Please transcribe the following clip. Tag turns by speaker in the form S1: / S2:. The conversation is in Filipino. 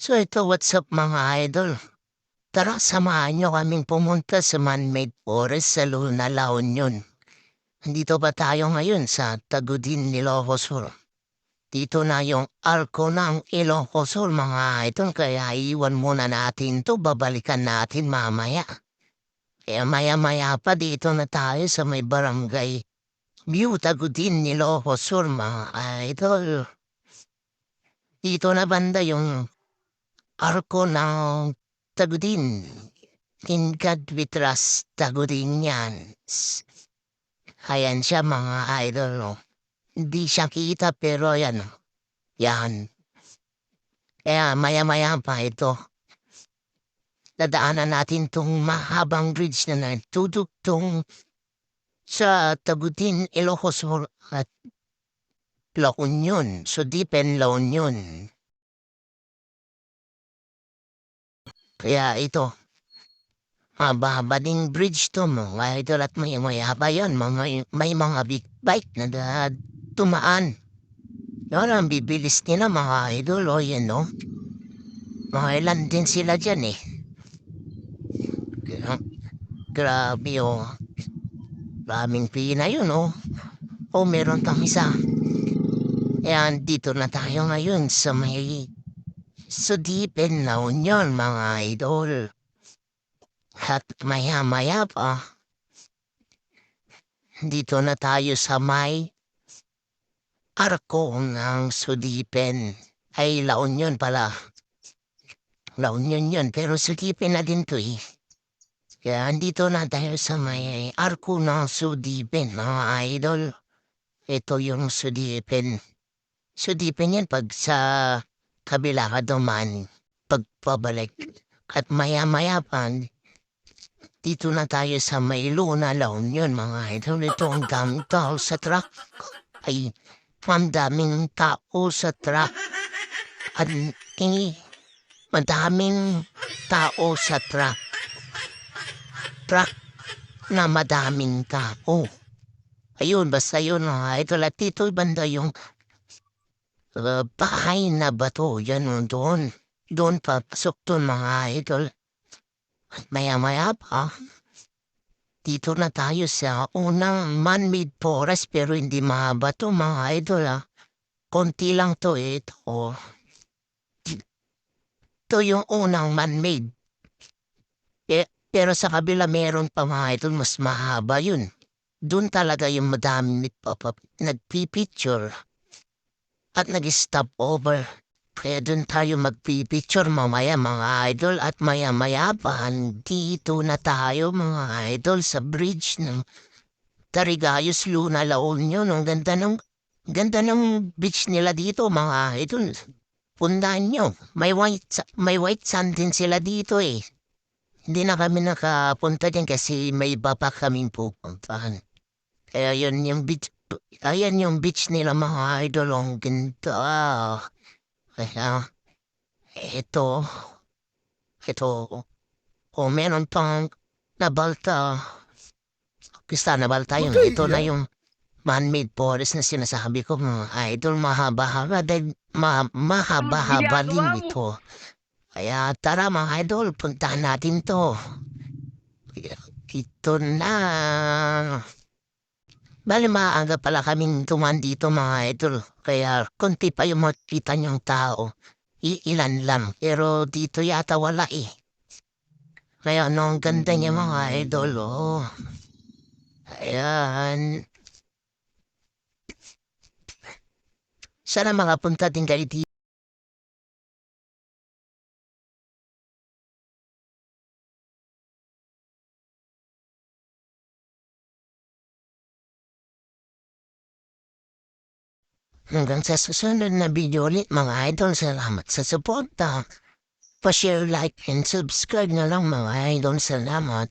S1: So ito, what's up mga idol? Tara, samahan nyo kaming pumunta sa man-made forest sa Luna, La Union. Nandito ba tayo ngayon sa Tagudin, Ilocos Sur? Dito na yung arko ng Ilocos Sur mga idol, kaya iwan muna natin to babalikan natin mamaya. Kaya maya-maya pa dito na tayo sa may barangay View Tagudin, Ilocos Sur mga idol. Dito na banda yung arko ng Tagudin. Tingkad Vitras Tagudin yan. Ayan siya mga idol. No? Hindi siya kita pero yan. oh. Yan. Kaya maya-maya pa ito. Dadaanan natin tong mahabang bridge na nagtudugtong sa Tagudin, Ilocos at La Union. So deepen La Union. Kaya ito, haba-haba ding bridge to mga idol at may may haba yan. Mga, may mga big bike na da, tumaan. Yan ang bibilis nila mga idol o yan no. Mga ilan din sila dyan eh. Gra- Grabe o. Maraming pina yun o. O meron pang isa. Yan, dito na tayo ngayon sa may Sudipin na union mga idol. At maya-maya pa, dito na tayo sa may arko ng Sudipin. Ay, La Union pala. La Union yun, pero Sudipin na din to eh. Kaya andito na tayo sa may arko ng Sudipin mga idol. Ito yung Sudipin. Sudipin yan pag sa kabila ka duman pagpabalik. At maya-maya pa, dito na tayo sa may luna laon yun mga idol. Ito ang daming tao sa truck. Ay, ang daming tao sa truck. At ini, madaming tao sa truck. Truck na madaming tao. Ayun, basta yun mga idol. At dito banda yung Uh, bahay na bato, yan doon. Doon papasok doon mga idol. At maya-maya pa, dito na tayo sa unang man-made forest pero hindi mahaba to mga idol ah. Konti lang to eh, ito. Ito yung unang man-made. Eh, pero sa kabila meron pa mga idol, mas mahaba yun. Doon talaga yung madami nagpipicture at nag-stop over. Dun tayo magpipicture mamaya mga idol at maya-maya pa dito na tayo mga idol sa bridge ng Tarigayos Luna La Union. Ang ganda ng ganda ng beach nila dito mga idol. Pundahan nyo. May white, may white sand din sila dito eh. Hindi na kami nakapunta din kasi may iba pa kaming pupuntahan. Kaya yun yung beach Ayan yung beach nila mga idol. Ang ganda. Kaya, ito, ito, o meron pang nabalta. Basta nabalta yun.
S2: Okay,
S1: ito na
S2: yeah.
S1: yung man-made forest na sinasabi ko mga idol. Mahaba-haba dahil ma mahaba-haba din ito. Kaya tara mga idol, puntahan natin to. Ito na. Bali maaga pala kaming tuman dito mga idol. Kaya konti pa yung makita niyong tao. Iilan lang. Pero dito yata wala eh. Kaya no, ang ganda niya mga idol. Oh. Ayan. Sana makapunta din kayo dito. Hanggang sa susunod na video ulit mga idol, salamat sa suporta. Pa-share, like, and subscribe na lang mga idol, salamat.